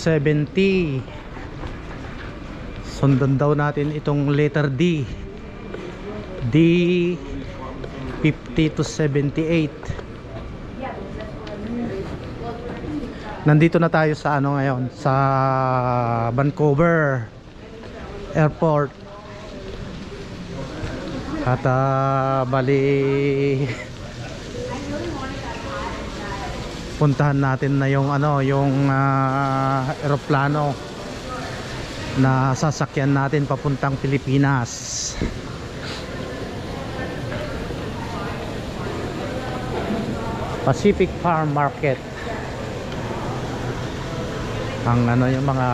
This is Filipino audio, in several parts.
sa 70 sundan daw natin itong letter D. D 50 to 78 nandito na tayo sa ano ngayon? Sa Vancouver Airport. At ah, bali puntahan natin na yung ano yung ah, eroplano na sasakyan natin papuntang Pilipinas. Pacific Farm Market. Ang ano yung mga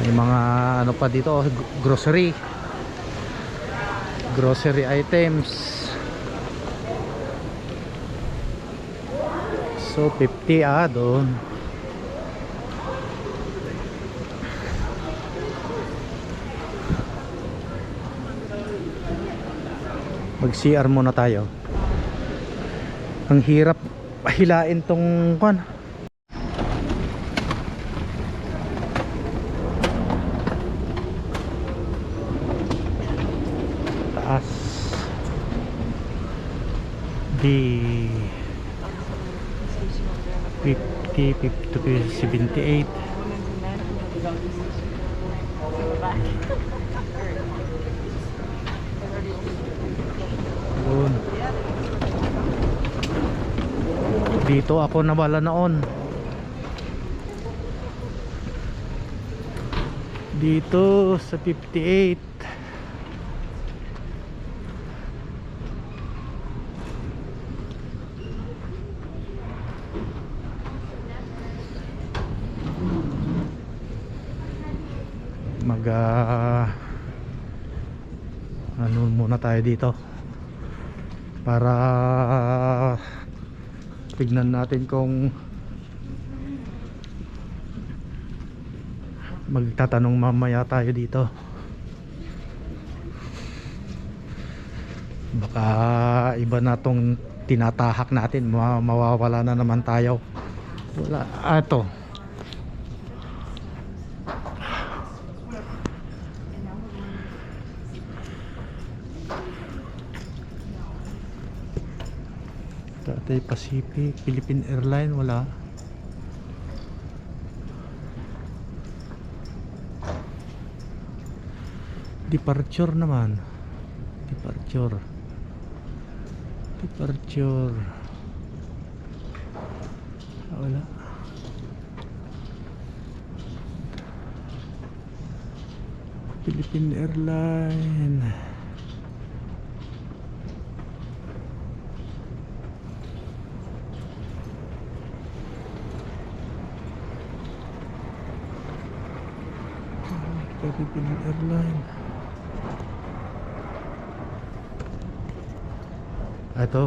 may mga ano pa dito grocery. Grocery items so 50 ah doon. Mag CR muna tayo. Ang hirap hilain tong kwan. Taas. Di 50 50 to 78 Yun. Dito ako nawala noon. Dito sa 58. Mag ah, ano muna tayo dito. Para tignan natin kung magtatanong mamaya tayo dito. Baka iba na tong tinatahak natin. Ma- mawawala na naman tayo. Wala ah, Tatay Pacific, Philippine Airline, wala. Departure naman. Departure. Departure. Ah, Wala. Philippine Airline. Philippine Airline. Ah, Ito.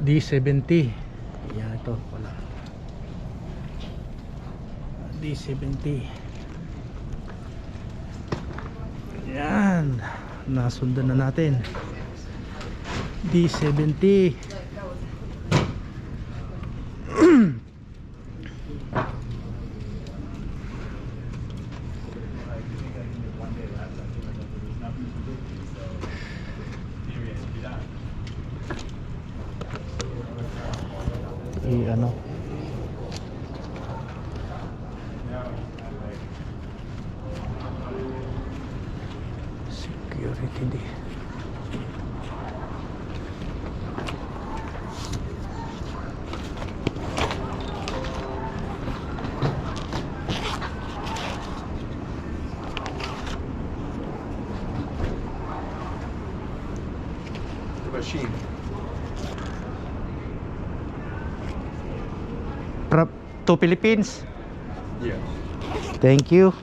D70. Yan ito. Wala. D70. Yan. Nasundan na natin. D70. ganó. To Philippines Yes. thank you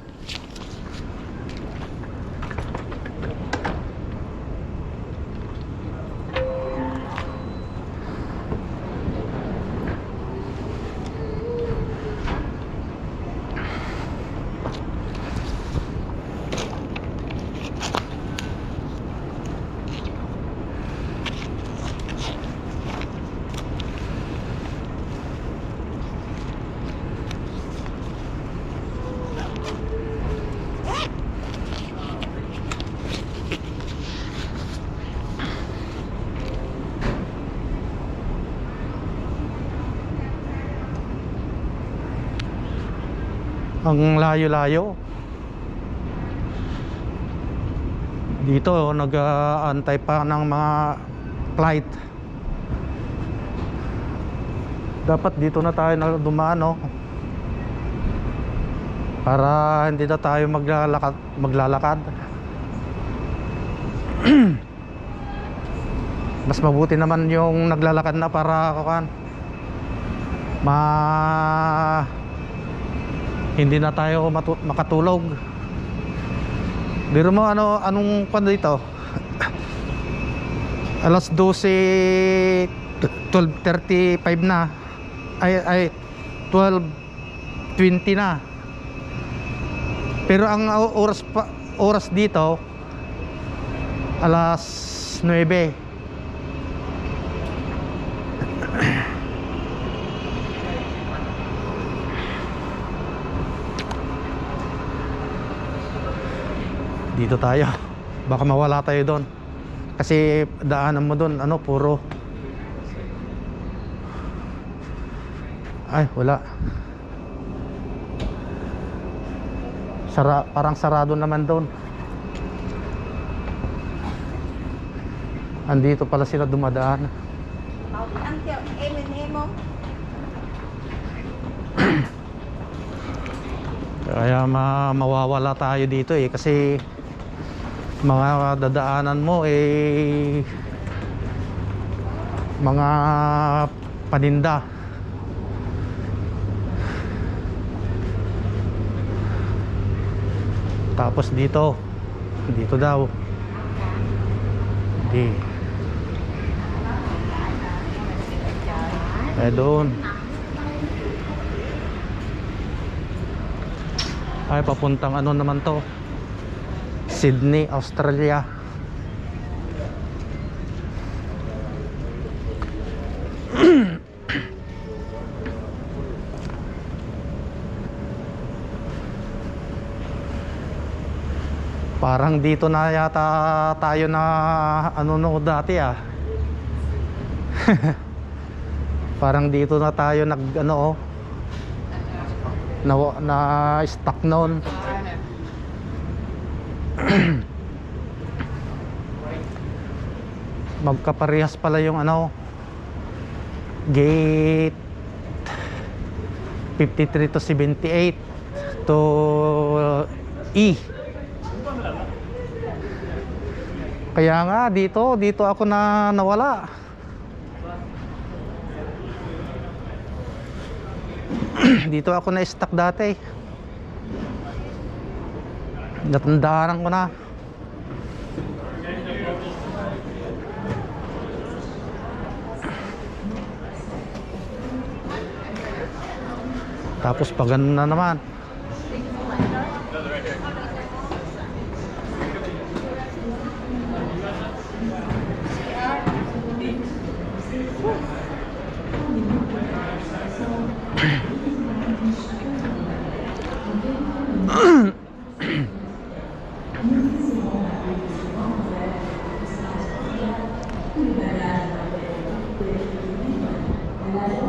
Ang layo-layo. Dito, nag-aantay pa ng mga flight. Dapat dito na tayo dumaan, no? Para hindi na tayo maglalakad, maglalakad. Mas mabuti naman yung naglalakad na para kukan ma hindi na tayo makatulog. Biro mo ano anong kwan dito? Alas 12 12:35 na. Ay ay 12:20 na. Pero ang oras pa, oras dito alas 9. Dito tayo. Baka mawala tayo doon. Kasi daanan mo doon ano puro Ay, wala. Sara, parang sarado naman doon. Andito pala sila dumadaan. Kaya ma mawawala tayo dito eh kasi mga dadaanan mo eh mga paninda. Tapos dito, dito daw. Hindi. Eh doon. Ay, papuntang ano naman to? Sydney, Australia. Parang dito na yata tayo na ano no dati ah. Parang dito na tayo nag ano oh na, na stuck noon magkaparehas pala yung ano gate. 53 to 78 to E. Kaya nga dito dito ako na nawala. Dito ako na stuck dati natandaan ko na. Tapos pag ganun na naman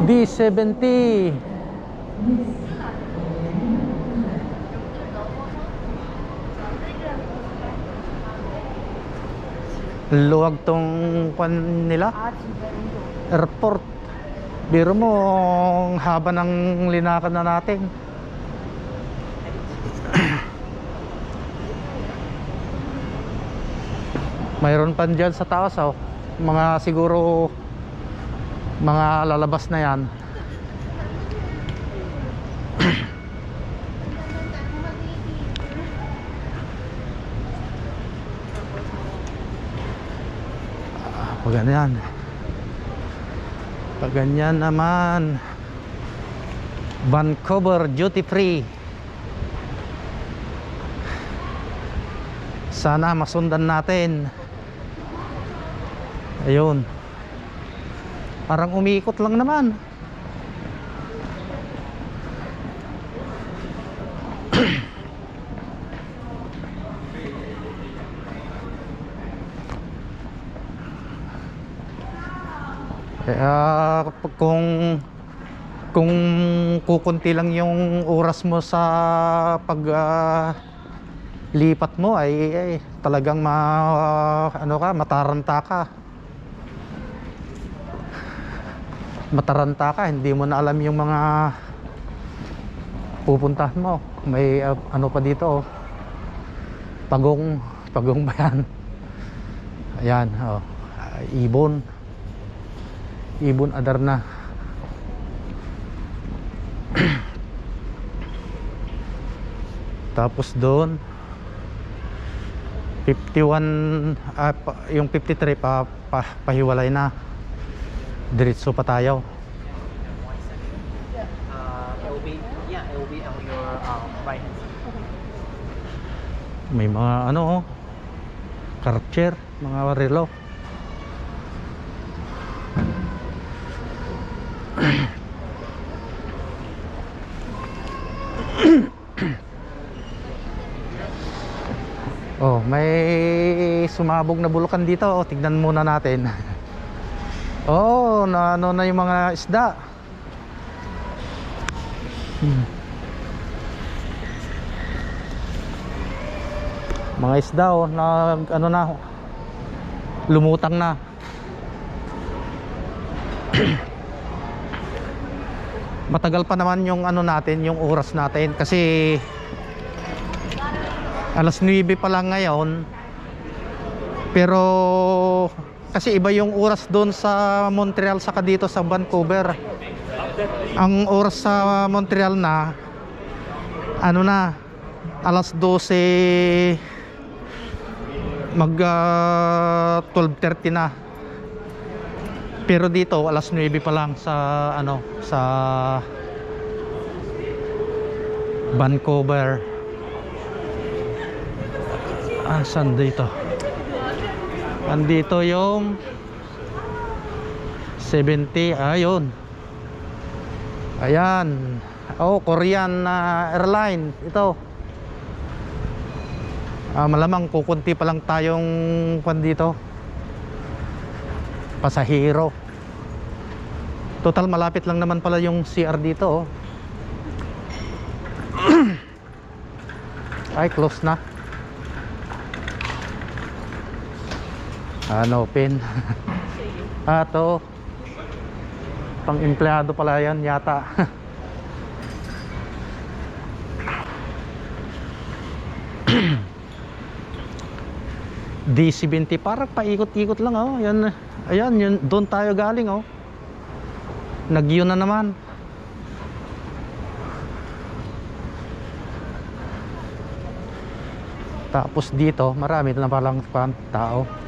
D70 Luwag tong kwan nila. Airport. Biro mo haba ng linakad na natin. Mayroon pa dyan sa taas oh. Mga siguro Mga lalabas na yan. Ah, Pag ganyan Pag ganyan naman. Vancouver duty free. Sana masundan natin. Ayun Parang umiikot lang naman. Kaya kung kung kukunti lang yung oras mo sa pag ah, lipat mo ay, ay talagang ma ano ka mataranta ka mataranta ka hindi mo na alam yung mga pupuntahan mo. May ah, ano pa dito oh. pagong pagong bayan ayan oh. Ah, ibon. Ibon adarna. Tapos doon 51 ah, pa- yung 53 pa, pa pahiwalay na diretso pa tayo. Uh, be yeah, be on your um, right hand side. may mga ano oh. Karcher mga relo. Oh may sumabog na bulukan dito. Oh tignan muna natin oh na ano na yung mga isda. Hmm. mga isda oh, na ano na lumutang na. Matagal pa naman yung ano natin yung oras natin kasi alas 9 pa lang ngayon. Pero kasi iba yung oras doon sa Montreal saka dito sa Vancouver. Ang oras sa Montreal na ano na alas 12 mag ah, 12:30 na. Pero dito alas 9 pa lang sa ano sa Vancouver. Ah saan dito andito yung 70 ayun ayan oh Korean na airline ito Ah, malamang kukunti pa lang tayong kwan dito. Pasahero. Total malapit lang naman pala yung CR dito, oh. Ay, close na. Ano, pin. ah, to. Pang empleyado pala yan yata. D70 parang paikot-ikot lang oh. Yan. Ayan, yun doon tayo galing oh. Nagyo na naman. Tapos dito, marami na palang tao.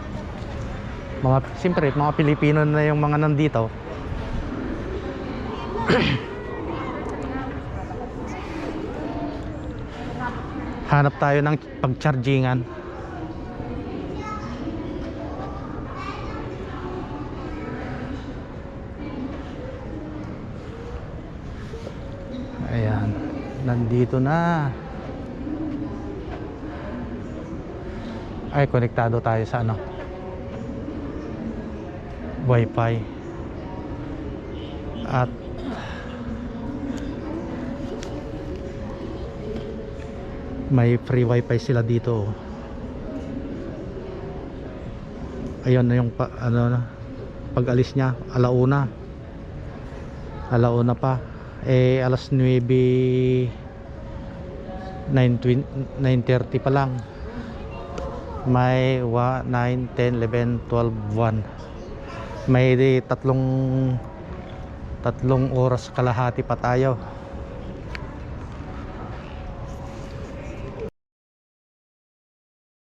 Mga siyempre, mga Pilipino na yung mga nandito. Hanap tayo ng pagchargingan. Ayan, nandito na. Ay, konektado tayo sa ano? Wi-Fi. At may free Wi-Fi sila dito. oh. Ayun na yung pa, ano na pag-alis niya, alauna. Alauna pa eh alas 9 9:20 9:30 pa lang may 9, 10, 11, 12, 1 may tatlong tatlong oras kalahati pa tayo